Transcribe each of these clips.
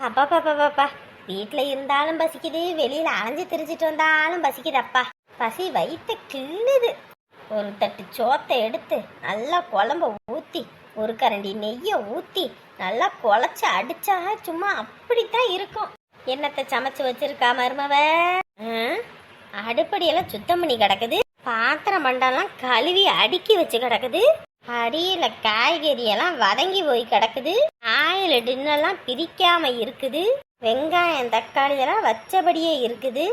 அப்பா பாப்பா பாப்பா வீட்டில் இருந்தாலும் பசிக்குது வெளியில் அலைஞ்சு திரிச்சிட்டு வந்தாலும் பசிக்குதப்பா. பசி வயிற்ற கிள்ளுது. ஒரு தட்டு சோத்தை எடுத்து நல்லா குழம்ப ஊற்றி ஒரு கரண்டி நெய்யை ஊற்றி நல்லா குழச்சி அடிச்சா சும்மா அப்படித்தான் இருக்கும். என்னத்தை சமைச்சு வச்சிருக்கா மருமவ? அடுப்படியெல்லாம் சுத்தம் பண்ணி கிடக்குது. பாத்திரம் மண்டெல்லாம் கழுவி அடுக்கி வச்சு கிடக்குது. அடியில காய்கறி எல்லாம் வதங்கி போய் கிடக்குது. ஆயில டின்னெல்லாம் பிரிக்காம இருக்குது. வெங்காயம் தக்காளி எல்லாம் வச்சபடியே இருக்குது.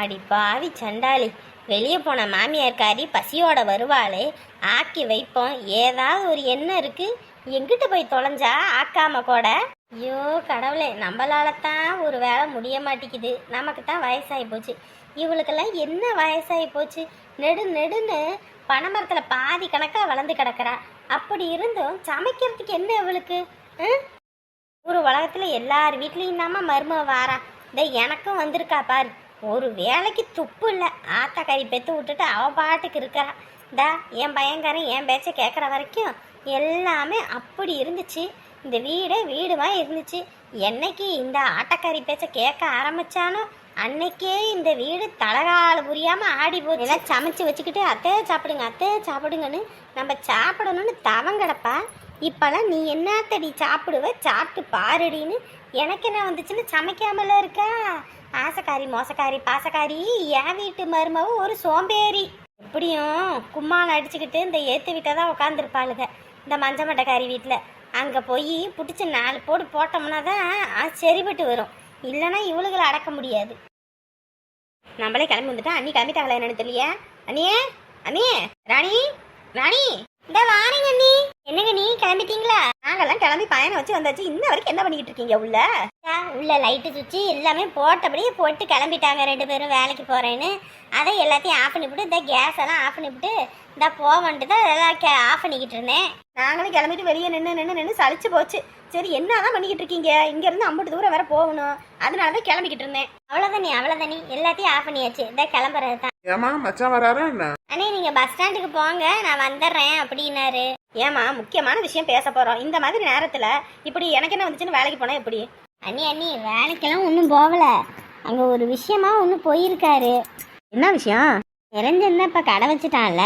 அடி பாவி சண்டாளி வெளியே போன மாமியார்காரி பசியோட வருவாளே. ஆக்கி வைப்போம். ஏதாவது ஒரு எண்ணம் இருக்கு. எங்கிட்ட போய் தொலைஞ்சா ஆக்காம கூட ஐயோ கடவுளே நம்மளால தான் ஒரு வேலை முடிய மாட்டேங்குது. நமக்கு தான் வயசாகி போச்சு. இவளுக்கெல்லாம் என்ன வயசாகி போச்சு? நெடு நெடுன்னு பனைமரத்தில் பாதி கணக்காக வளர்ந்து கிடக்கிறா. அப்படி இருந்தும் சமைக்கிறதுக்கு என்ன இவளுக்கு? ம்? ஒரு உலகத்தில் எல்லார் வீட்லேயும் தாம்மா மருமக வாரா. இந்த எனக்கும் வந்திருக்கா பாரு. ஒரு வேலைக்கு துப்பு இல்லை. ஆத்தாக்கறி பெற்று விட்டுட்டு அவ பாட்டுக்கு இருக்கிறா. தா என் பையன்காரன் என் பேச்சை கேட்குற வரைக்கும் எல்லாமே அப்படி இருந்துச்சு. இந்த வீடே வீடுமா இருந்துச்சு. என்னைக்கு இந்த ஆட்டக்காரி பேச்சை கேட்க ஆரம்பிச்சானோ அன்னைக்கே இந்த வீடு தலகால புரியாம ஆடி போச்சு. எல்லாம் சமைச்சு வச்சுக்கிட்டு அத்தையே சாப்பிடுங்க அத்தையே சாப்பிடுங்கன்னு நம்ம சாப்பிடணும்னு தவம் கிடப்பா? இப்பெல்லாம் நீ என்னத்தடி சாப்பிடுவ? சாப்பிட்டு பாருடின்னு எனக்கு என்ன வந்துச்சுன்னு சமைக்காமல இருக்கா? ஆசைக்காரி மோசக்காரி பாசக்காரி என் வீட்டு மருமவும் ஒரு சோம்பேறி. எப்படியும் கும்மாளம் அடிச்சுக்கிட்டு இந்த ஏத்து வீட்டை தான் உட்காந்துருப்பாளுங்க இந்த மஞ்ச மட்டைக்காரி வீட்டில் அங்கே போய் பிடிச்சி நாலு போடு போட்டோம்னா தான் அது வரும். இல்லைன்னா இவளுகளை அடக்க முடியாது. நம்மளே கிளம்பி வந்துட்டா அண்ணி கிளம்பிட்டாங்களா என்னன்னு தெரியல அண்ணியே அண்ணியே ராணி ராணி. இந்த வாரிங்க அண்ணி. என்னங்க நீ கிளம்பிட்டீங்களா? நாங்கெல்லாம் கிளம்பி பயணம் வச்சு வந்தாச்சு. இன்ன வரைக்கும் என்ன பண்ணிக்கிட்டு இருக்கீங்க உள்ள? உள்ள லைட்டு சுவிட்சு எல்லாமே போட்டபடியே போட்டு கிளம்பிட்டாங்க ரெண்டு பேரும் வேலைக்கு போறேன்னு. அதை எல்லாத்தையும் ஆஃப் பண்ணிவிட்டு இந்த கேஸ் எல்லாம் ஆஃப் பண்ணிவிட்டு இந்த போவன்ட்டு தான் எல்லாம் ஆஃப் பண்ணிக்கிட்டு இருந்தேன். நாங்களும் கிளம்பிட்டு வெளியே நின்று நின்று நின்று சலிச்சு போச்சு. சரி என்னதான் பண்ணிக்கிட்டு இருக்கீங்க? இங்க இருந்து அம்பட்டு தூரம் வேற போகணும். அதனால தான் கிளம்பிக்கிட்டு இருந்தேன். அவ்வளோதானே அவ்வளோதானே எல்லாத்தையும் ஆஃப் பண்ணியாச்சு. இந்த கிளம்புறது தான். ஏமா மச்சான் வராரா என்ன? அண்ணே நீங்க பஸ் ஸ்டாண்டுக்கு போங்க. நான் வந்துடுறேன் அப்படின்னாரு. ஏமா முக்கியமான விஷயம் பேச போறோம். இந்த மாதிரி நேரத்துல இப்படி எனக்கு என்ன வந்துச்சுன்னு வேலைக்கு போனா எப்படி? அண்ணி அண்ணி வேலைக்கெல்லாம் ஒன்றும் போகல. அங்க ஒரு விஷயமா ஒன்று போயிருக்காரு. என்ன விஷயம்? நிரஞ்சன் இப்போ கடை வச்சுட்டான்ல.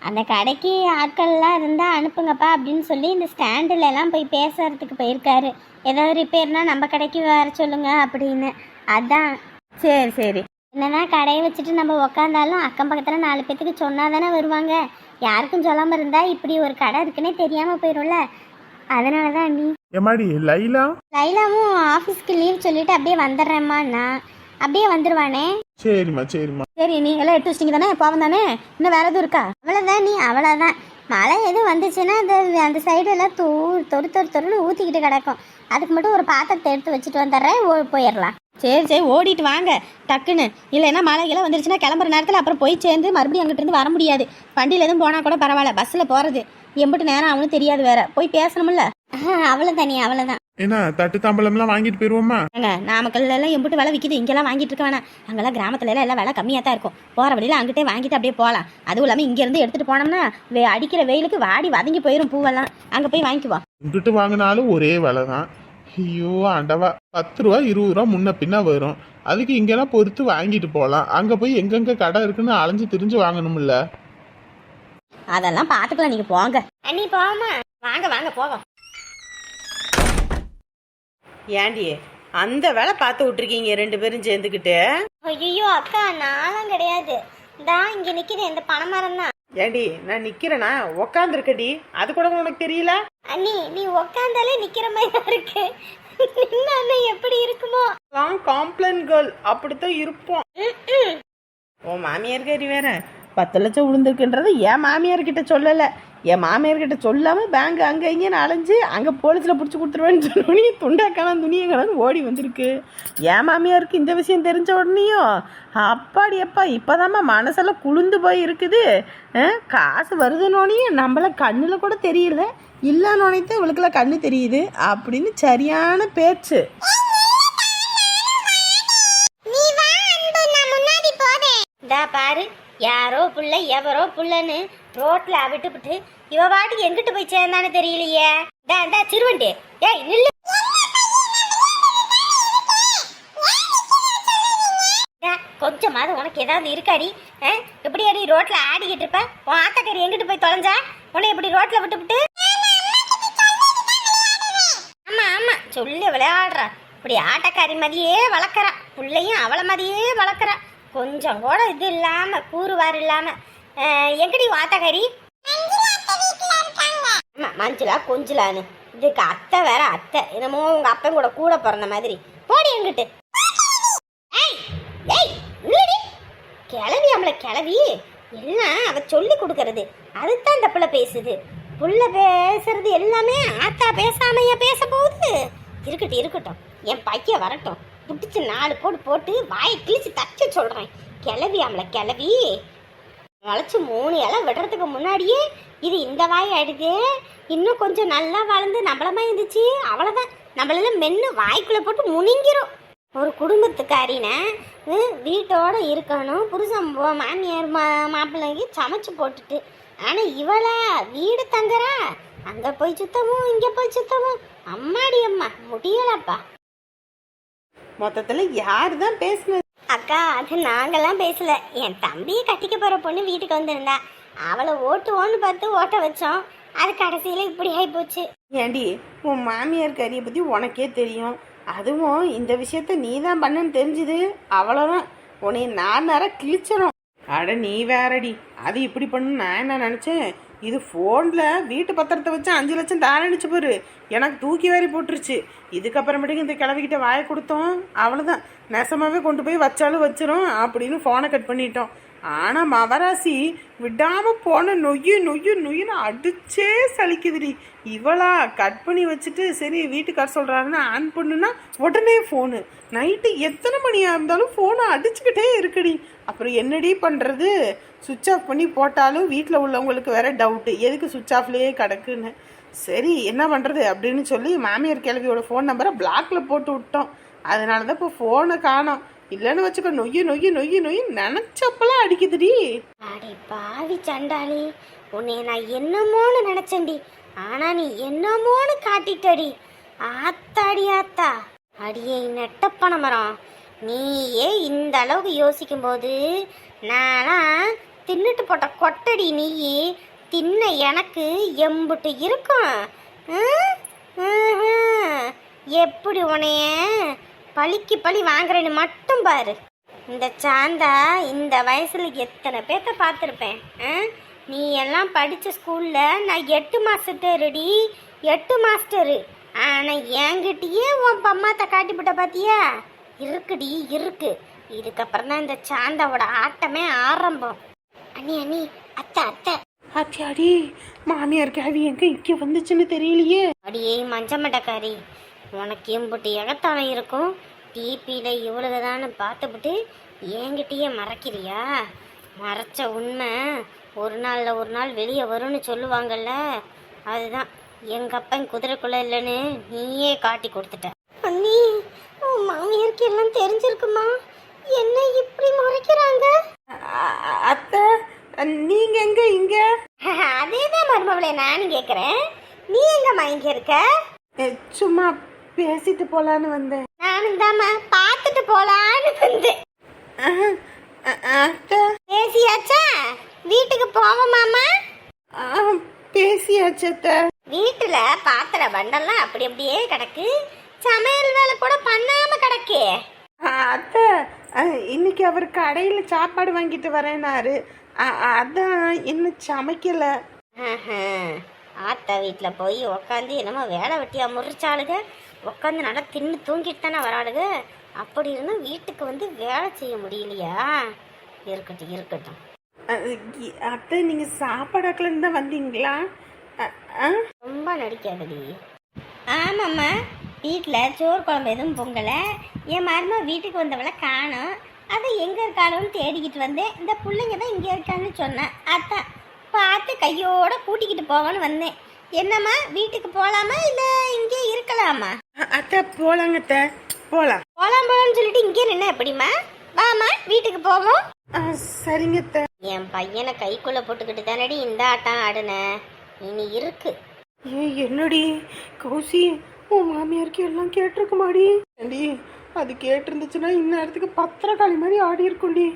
அந்த கடைக்கு ஆட்கள்லாம் இருந்தால் அனுப்புங்கப்பா அப்படின்னு சொல்லி இந்த ஸ்டாண்டில் எல்லாம் போய் பேசுறதுக்கு போயிருக்காரு. ஏதாவது ரிப்பேர்னா நம்ம கடைக்கு வர சொல்லுங்க அப்படின்னு. அதான். சரி சரி. என்னதான் கடையை வச்சுட்டு நம்ம உக்காந்தாலும் அக்கம் பக்கத்தில் நாலு பேத்துக்கு சொன்னா தானே வருவாங்க. யாருக்கும் சொல்லாமல் இருந்தால் இப்படி ஒரு கடை இருக்குன்னே தெரியாமல் போயிடும்ல அதனால தான் நீ எம்மாடி லைலா? லைலாவும் ஆஃபீஸ்க்கு லீவ் சொல்லிட்டு அப்படியே வந்துடுறேம்மா நான் அப்படியே வந்துடுவானே சரிம்மா சரிம்மா. சரி நீ எல்லாம் எடுத்து வச்சிட்டீங்க தானே? பாவம் தானே? இன்னும் வேற எதுவும் இருக்கா? அவ்வளோதான் நீ அவ்வளோதான் மழை எதுவும் வந்துச்சுன்னா அந்த அந்த சைடு எல்லாம் தூ தொடு தொடு தொடுன்னு ஊற்றிக்கிட்டு கிடக்கும். அதுக்கு மட்டும் ஒரு பாத்திரத்தை எடுத்து வச்சுட்டு வந்துடுறேன் ஓ- போயிடலாம். சரி சரி ஓடிட்டு வாங்க. டக்குன்னு. இல்லைன்னா மழைகெல்லாம் வந்துருச்சுன்னா கிளம்புற நேரத்தில் அப்புறம் போய் சேர்ந்து மறுபடியும் அங்கிட்டு இருந்து வர முடியாது. வண்டியில் எதுவும் போனால் கூட பரவாயில்ல. பஸ்ஸில் போகிறது எம்பிட்டு நேரம் அவனும் தெரியாது வேற. போய் பேசணும்ல. அவ்வளோதான் நீ அவ்வளோதான் என்ன தட்டு தாம்பலம்லாம் வாங்கிட்டு போயிருவோமா? ஏங்க நாமக்கல்ல எல்லாம் எம்பிட்டு விலை விற்கிது இங்கெல்லாம் வாங்கிட்டு இருக்க வேணாம். அங்கெல்லாம் கிராமத்துல எல்லாம் எல்லாம் விலை கம்மியாக தான் இருக்கும். போகிற வழியில் அங்கிட்டே வாங்கிட்டு அப்படியே போகலாம். அதுவும் இல்லாமல் இங்கேருந்து எடுத்துகிட்டு போனோம்னா வே அடிக்கிற வெயிலுக்கு வாடி வதங்கி போயிடும் பூவெல்லாம். அங்கே போய் வாங்கிக்குவோம் இங்கிட்டு வாங்கினாலும் ஒரே விலை தான் ஐயோ ஆண்டவா. பத்து ரூபா இருபது ரூபா முன்ன பின்ன வரும். அதுக்கு இங்கெல்லாம் பொறுத்து வாங்கிட்டு போகலாம். அங்கே போய் எங்கெங்க கடை இருக்குன்னு அலைஞ்சு திரிஞ்சு வாங்கணும்ல? அதெல்லாம் பார்த்துக்கலாம் நீங்கள் போங்க. அண்ணி போமா வாங்க வாங்க போவோம். ஏண்டி அந்த வேலை பார்த்து விட்டுருக்கீங்க ரெண்டு பேரும் சேர்ந்துக்கிட்டு. ஐயோ அக்கா நானும் கிடையாது. தான் இங்கே நிற்கிது இந்த பனைமரம் தான் ஏண்டி நான் நிக்கிறேனா? உக்காந்துருக்கடி. அது கூட உனக்கு தெரியல? அண்ணி நீ உக்காந்தாலே நிக்கிற மாதிரி தான் இருக்கு. நின்ன எப்படி இருக்குமோ. நான் காம்ப்ளைன் கேர்ள் அப்படித்தான் இருப்போம். உன் மாமியார் கறி வேற. பத்து லட்சம் விழுந்திருக்குன்றது என் மாமியார்கிட்ட சொல்லலை. என் மாமியார் சொல்லாமல் பேங்க் அங்கே இங்கேன்னு அலைஞ்சு அங்கே போலீஸில் பிடிச்சி கொடுத்துருவேன்னு சொல்லி துண்டாக்கான துணியை கலந்து ஓடி வந்திருக்கு. என் மாமியாருக்கு இந்த விஷயம் தெரிஞ்ச உடனேயும் அப்பாடி அப்பா இப்போதாம்மா மனசெல்லாம் குளிந்து போய் இருக்குது. காசு வருதுன்னொனையும் நம்மள கண்ணில் கூட தெரியல. இல்லைன்னொனைத்தான் இவளுக்குலாம் கண்ணு தெரியுது. அப்படின்னு சரியான பேச்சு. பாரு. யாரோ புள்ள எவரோ புள்ளன்னு ரோட்ல அவிட்டு விட்டு இவ பாட்டுக்கு எங்கிட்டு போய் சேர்ந்தானு தெரியலையே. இந்த சிறுவண்டு. ஏய் நில்லு. கொஞ்சமாவது உனக்கு ஏதாவது இருக்காடி. எப்படி அடி ரோட்ல ஆடிக்கிட்டு இருப்ப? உன் ஆத்தக்கறி எங்கிட்டு போய் தொலைஞ்சா? உன்னை எப்படி ரோட்ல விட்டு விட்டு ஆமா ஆமா சொல்லி விளையாடுறா. இப்படி ஆட்டக்காரி மாதிரியே வளர்க்குறா. பிள்ளையும் அவளை மாதிரியே வளர்க்குறா. கொஞ்சம் கூட இது இல்லாம கூறுவார் இல்லாம. எங்கடி வாத்தகரி? ஆட்டக்காரி ஆமா கொஞ்சலான்னு இதுக்கு அத்தை வேற அத்தை. என்னமோ உங்க அப்பன் கூட கூட பிறந்த மாதிரி. போடி எங்கிட்டு. கிளவி அவளை கிளவி. எல்லாம் அவ சொல்லி கொடுக்கறது. அதுதான் இந்த பிள்ளை பேசுது. புள்ள பேசுறது எல்லாமே ஆத்தா பேசாமையா பேச போகுது. இருக்கட்டும் இருக்கட்டும். என் பையன் வரட்டும். பிடிச்சி நாலு போடு போட்டு வாயை கிழிச்சு தச்சு சொல்கிறேன் கிளவி அவளை கிளவி. வளைச்சு மூணு இலை விடுறதுக்கு முன்னாடியே இது இந்த வாய் ஆயிடுது. இன்னும் கொஞ்சம் நல்லா வளர்ந்து நம்மளமா இருந்துச்சு. அவ்வளோதான் நம்மளெல்லாம் மென்று வாய்க்குள்ளே போட்டு முனிங்கிரும் ஒரு குடும்பத்துக்காரினை வீட்டோட இருக்கணும். புருஷன் மாமியார் மா மாப்பிள்ளைக்கு சமைச்சு போட்டுட்டு. ஆனால் இவளா வீடு தங்குறா. அங்கே போய் சுத்தமும் இங்கே போய் சுத்தமும் அம்மாடி அம்மா முடியலப்பா. மொத்தத்துல யார் தான் பேசுனது? அக்கா அது நாங்கெல்லாம் பேசல. என் தம்பியை கட்டிக்க போற பொண்ணு வீட்டுக்கு வந்திருந்தா. அவளை ஓட்டுவோன்னு பார்த்து ஓட்ட வச்சோம். அது கடைசியில இப்படி ஆகி போச்சு ஏண்டி உன் மாமியார் கறியை பத்தி உனக்கே தெரியும். அதுவும் இந்த விஷயத்த நீ தான் பண்ணுன்னு தெரிஞ்சுது. அவ்வளோதான் உன்னை நான் நேர கிழிச்சிடும் அட நீ வேறடி. அது இப்படி பண்ணு நான் என்ன நினச்சேன்? இது ஃபோனில் வீட்டு பத்திரத்தை வச்சு அஞ்சு லட்சம் தாரணிச்சு போரு எனக்கு தூக்கி வாரி போட்டுருச்சு. இதுக்கப்புறமேட்டுக்கு இந்த கிளவிக்கிட்ட வாயை கொடுத்தோம். அவ்வளோதான் நெசமாகவே கொண்டு போய் வச்சாலும் வச்சிரும். அப்படின்னு ஃபோனை கட் பண்ணிட்டோம். ஆனால் மவராசி விடாமல் போன நொய்யு நொய்யு நொய்யுன்னு அடிச்சே சலிக்குதுடி. இவளா கட் பண்ணி வச்சுட்டு சரி வீட்டுக்கார் சொல்றாருன்னு ஆன் பண்ணுன்னா உடனே ஃபோனு நைட்டு எத்தனை மணியாக இருந்தாலும் ஃபோனை அடிச்சுக்கிட்டே இருக்குடி. அப்புறம் என்னடி பண்ணுறது சுவிட்ச் ஆஃப் பண்ணி போட்டாலும் வீட்டில் உள்ளவங்களுக்கு வேற டவுட்டு எதுக்கு சுவிட்ச் ஆஃப்லேயே கிடக்குன்னு? சரி என்ன பண்ணுறது அப்படின்னு சொல்லி மாமியார் கிழவியோட ஃபோன் நம்பரை பிளாக்ல போட்டு விட்டோம். அதனால தான் இப்போ ஃபோனை காணோம். இல்லைன்னு வச்சுக்கோ நொய்யு நொய்யு நொய்யு நொய்யு நினச்சப்பெல்லாம் அடிக்குதுடி. அடி பாவி சண்டாளி உன்னை நான் என்னமோன்னு நினைச்சேன்டி. ஆனா நீ என்னமோன்னு காட்டிட்டடி. ஆத்தாடி ஆத்தா. அடியே நெட்டப்பன மரம். நீயே இந்த அளவுக்கு யோசிக்கும் போது நானா தின்னுட்டு போட்ட கொட்டடி நீ தின்ன எனக்கு எம்புட்டு இருக்கும். எப்படி உன்னைய பழிக்கு பழி வாங்குறேன்னு மட்டும் பாரு. இந்த சாந்தா இந்த வயசுல எத்தனை பேர்த்த பார்த்துருப்பேன் நீ எல்லாம் படித்த ஸ்கூலில் நான் எட்டு மாஸ்டருடி எட்டு மாஸ்டரு. ஆனால் என்கிட்டயே உன் பம்மாத்த காட்டிவிட்ட பார்த்தியா இருக்குடி இருக்கு. இதுக்கப்புறம் தான் இந்த சாந்தாவோட ஆட்டமே ஆரம்பம். அண்ணி அண்ணி அத்தை அத்தை. அத்தியாடி மாமியார் கிழவி எங்க இங்க வந்துச்சுன்னு தெரியலையே. அடியே மஞ்சமட்டக்காரி உனக்கு எம்புட்டு எகத்தானம் இருக்கும். டிபியில் இவ்வளவுதான்னு பார்த்துப்புட்டு என்கிட்டயே மறைக்கிறியா? மறைச்ச உண்மை ஒரு நாளில் ஒரு நாள் வெளியே வரும்னு சொல்லுவாங்கல்ல அதுதான். எங்கள் அப்பன் குதிரைக்குள்ள இல்லைன்னு நீயே காட்டி கொடுத்துட்ட. உன் மாமியாருக்கு எல்லாம் தெரிஞ்சிருக்குமா? என்ன இப்படி மறைக்கிறாங்க? அத்தை நீங்க எங்க இங்க? அதே தான் மருமவளை நானும் கேட்குறேன் நீ எங்கம்மா இங்கே இருக்க? சும்மா பேசிட்டு போலான்னு வந்தேன். நானும் தாம்மா பார்த்துட்டு போலான்னு வந்தேன். பேசியாச்சா? வீட்டுக்கு போவோமாமா ஆ, பேசியாச்சு அத்தை. வீட்டுல பாத்திர பண்டெல்லாம் அப்படி அப்படியே கிடக்கு. சமையல் வேலை கூட பண்ணாம கிடக்கு. அத்தை இன்னைக்கு அவர் கடையில சாப்பாடு வாங்கிட்டு வரேனாரு. அதான் இன்னும் சமைக்கல. ஆத்தா வீட்டில் போய் உக்காந்து என்னமோ வேலை வெட்டியா முறிச்சாளுக. உக்காந்து நல்லா தின்னு தூங்கிட்டு தானே வராளுக. அப்படி இருந்தால் வீட்டுக்கு வந்து வேலை செய்ய முடியலையா? இருக்கட்டும் இருக்கட்டும். அத்தை நீங்க சாப்பாடாக்கலன்னு தான் வந்தீங்களா? ரொம்ப நடிக்காதடி. ஆமாம்மா. வீட்டில் சோறு குழம்பு எதுவும் பொங்கலை என் மருமா வீட்டுக்கு வந்தவளை காணோம். அதை எங்கே இருக்காளோன்னு தேடிக்கிட்டு வந்தேன் இந்த பிள்ளைங்க தான் இங்கே இருக்கான்னு சொன்னேன் அதான் பார்த்து கையோட கூட்டிக்கிட்டு போவான்னு வந்தேன். என்னம்மா வீட்டுக்கு போகலாமா இல்லை இங்கே இருக்கலாமா? அத்தை போலாங்க அத்தை. போலாம். போகலாம் போகலான்னு சொல்லிட்டு இங்கே நின்னா எப்படிம்மா? வாம்மா வீட்டுக்கு போவோம். சரிங்க அத்தை. என் பையனை கைக்குள்ளே போட்டுக்கிட்டு தானடி இந்த ஆட்டம் ஆடுனேன் இனி இருக்கு. ஏ என்னடி கௌசி உன் மாமியாருக்கு எல்லாம் கேட்டிருக்குமாடி? ஏண்டி அது கேட்டிருந்துச்சுன்னா இந்நேரத்துக்கு பத்திரக்காளி மாதிரி ஆடி இருக்கும்டி.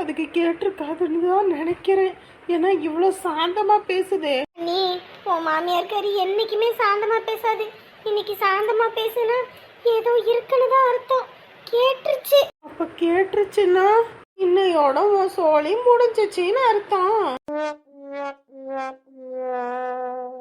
அதுக்கு கேட்டிருக்காதுன்னு தான் நினைக்கிறேன். ஏன்னா இவ்வளோ சாந்தமா பேசுதே. நீ உன் மாமியார் கறி என்னைக்குமே சாந்தமா பேசாது. இன்னைக்கு சாந்தமா பேசுனா ஏதோ இருக்குன்னு தான் அர்த்தம். கேட்டுருச்சு. அப்ப கேட்டுருச்சுன்னா இன்னையோட உன் சோழி முடிஞ்சிச்சின்னு அர்த்தம்.